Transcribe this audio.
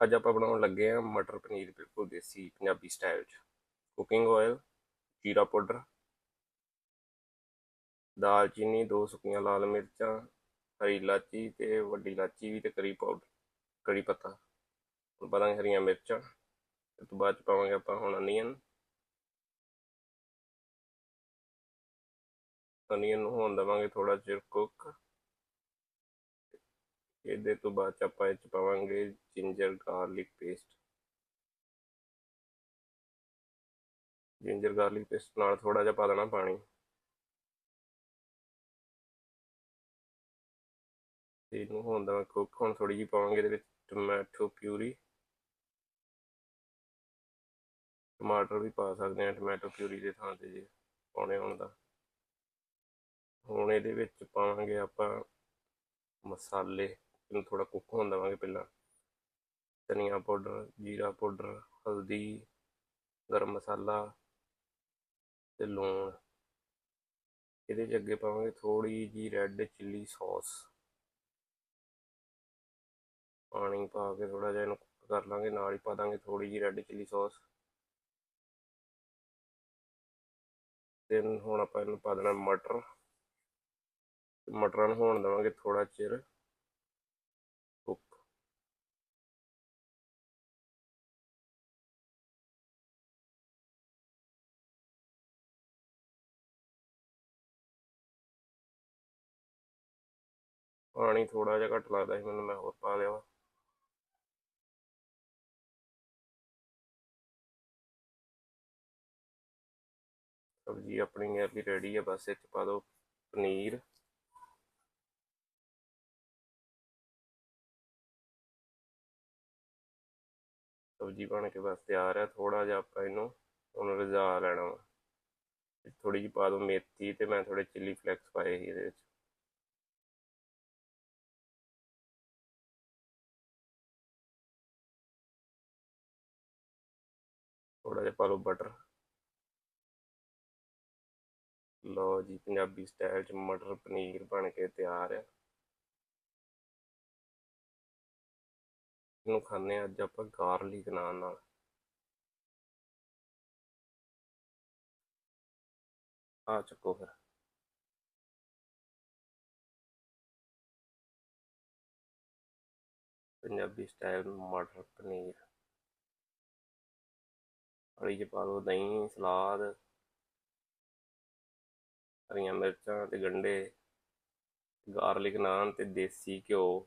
ਅੱਜ ਆਪਾਂ ਬਣਾਉਣ ਲੱਗੇ ਆ ਮਟਰ ਪਨੀਰ, ਬਿਲਕੁਲ ਦੇਸੀ ਪੰਜਾਬੀ ਸਟਾਈਲ 'ਚ। ਕੁਕਿੰਗ ਆਇਲ ਜੀਰਾ ਪਾਊਡਰ ਦਾਲਚੀਨੀ ਦੋ ਸੁੱਕੀਆਂ ਲਾਲ ਮਿਰਚਾਂ, ਹਰੀ ਇਲਾਚੀ ਤੇ ਵੱਡੀ ਇਲਾਚੀ ਵੀ ਤੇ ਕਰੀ ਪਾਊਡਰ, ਕੜੀ ਪੱਤਾ। ਹੁਣ ਪਾਵਾਂਗੇ ਹਰੀਆਂ ਮਿਰਚਾਂ ਇਸ ਤੋਂ ਬਾਅਦ ਚ ਪਾਵਾਂਗੇ ਆਪਾਂ ਹੁਣ ਅਨੀਅਨ ਅਨੀਅਨ ਨੂੰ ਹੋਣ ਦੇਵਾਂਗੇ ਥੋੜਾ ਚਿਰ ਕੁੱਕ ਇਹਦੇ ਤੋਂ ਬਾਅਦ ਚ ਆਪਾਂ ਇਹ ਚ ਪਾਵਾਂਗੇ ginger garlic paste ginger garlic paste ਨਾਲ ਥੋੜਾ ਜਿਹਾ ਪਾ ਦੇਣਾ ਪਾਣੀ। ਇਹਨੂੰ ਹੋਣ ਦਾ ਕੁੱਕ ਹੁਣ ਥੋੜੀ ਜਿਹੀ ਪਾਵਾਂਗੇ ਇਹਦੇ ਵਿੱਚ ਟੋਮੈਟੋ ਪਿਊਰੀ ਟਮਾਟਰ ਵੀ ਪਾ ਸਕਦੇ ਆ ਟੋਮੈਟੋ ਪਿਊਰੀ ਦੇ ਥਾਂ ਤੇ ਜੇ ਪਾਉਣੇ ਹੋਣ ਦਾ ਹੁਣ ਇਹਦੇ ਵਿੱਚ ਪਾਵਾਂਗੇ ਆਪਾਂ ਮਸਾਲੇ। ਇਹਨੂੰ ਥੋੜਾ ਕੁੱਕ ਹੋਣ ਦੇਵਾਂਗੇ ਪਹਿਲਾਂ। ਧਨੀਆ ਪਾਊਡਰ, ਜੀਰਾ ਪਾਊਡਰ, ਹਲਦੀ, ਗਰਮ ਮਸਾਲਾ ਤੇ ਲੂਣ। ਇਹਦੇ 'ਚ ਅੱਗੇ ਪਾਵਾਂਗੇ ਥੋੜੀ ਜੀ ਰੈੱਡ ਚਿੱਲੀ ਸੌਸ ਪਾਣੀ ਪਾ ਕੇ ਥੋੜਾ ਜਿਹਾ ਇਹਨੂੰ ਕੁੱਕ ਕਰ ਲਾਂਗੇ, ਨਾਲ ਹੀ ਪਾ ਦਾਂਗੇ ਥੋੜੀ ਜੀ ਰੈੱਡ ਚਿੱਲੀ ਸੌਸ ਤੇ ਹੁਣ ਆਪਾਂ ਇਹਨੂੰ ਪਾ ਦੇਣਾ ਮਟਰ। ਮਟਰਾਂ ਨੂੰ ਹੋਣ ਦੇਵਾਂਗੇ ਥੋੜਾ ਚਿਰ। ਪਾਣੀ ਥੋੜਾ ਜਿਹਾ ਘੱਟ ਲੱਗਦਾ ਸੀ, ਮੈਨੂੰ ਮੈਂ ਹੋਰ ਪਾ ਲਿਆ ਵਾ। ਸਬਜ਼ੀ ਆਪਣੀ ਨਿਅਰਲੀ ਰੈਡੀ ਹੈ ਬਸ ਇਹ 'ਚ ਪਾ ਦਿਓ ਪਨੀਰ। ਸਬਜ਼ੀ ਬਣ ਕੇ ਬਸ ਤਿਆਰ ਹੈ ਥੋੜਾ ਜਿਹਾ ਆਪਾਂ ਇਹਨੂੰ ਹੁਣ ਰਜ਼ਾ ਲੈਣਾ ਵਾ। ਥੋੜੀ ਜਿਹੀ ਪਾ ਦਿਓ ਮੇਥੀ ਤੇ ਮੈਂ ਥੋੜੇ ਚਿੱਲੀ ਫਲੈਕਸ ਪਾਏ ਸੀ ਇਹਦੇ ਵਿੱਚ। ਥੋੜਾ ਜਿਹਾ ਪਾ ਲਓ ਬਟਰ ਲਓ ਜੀ, ਪੰਜਾਬੀ ਸਟਾਈਲ ਚ ਮਟਰ ਪਨੀਰ ਬਣ ਕੇ ਤਿਆਰ ਹੈ ਇਹਨੂੰ ਖਾਣੇ ਆ ਅੱਜ ਆਪਾਂ ਗਾਰਲਿਕ ਨਾਨ ਨਾਲ। ਆ ਚੱਕੋ ਫਿਰ। ਪੰਜਾਬੀ ਸਟਾਈਲ ਮਟਰ ਪਨੀਰ। ਅੜੀ ਚ ਪਾ ਲਓ ਦਹੀਂ, ਸਲਾਦ, ਹਰੀਆਂ ਮਿਰਚਾਂ ਤੇ ਗੰਡੇ ਗਾਰਲਿਕ ਨਾਨ ਤੇ ਦੇਸੀ ਘਿਓ।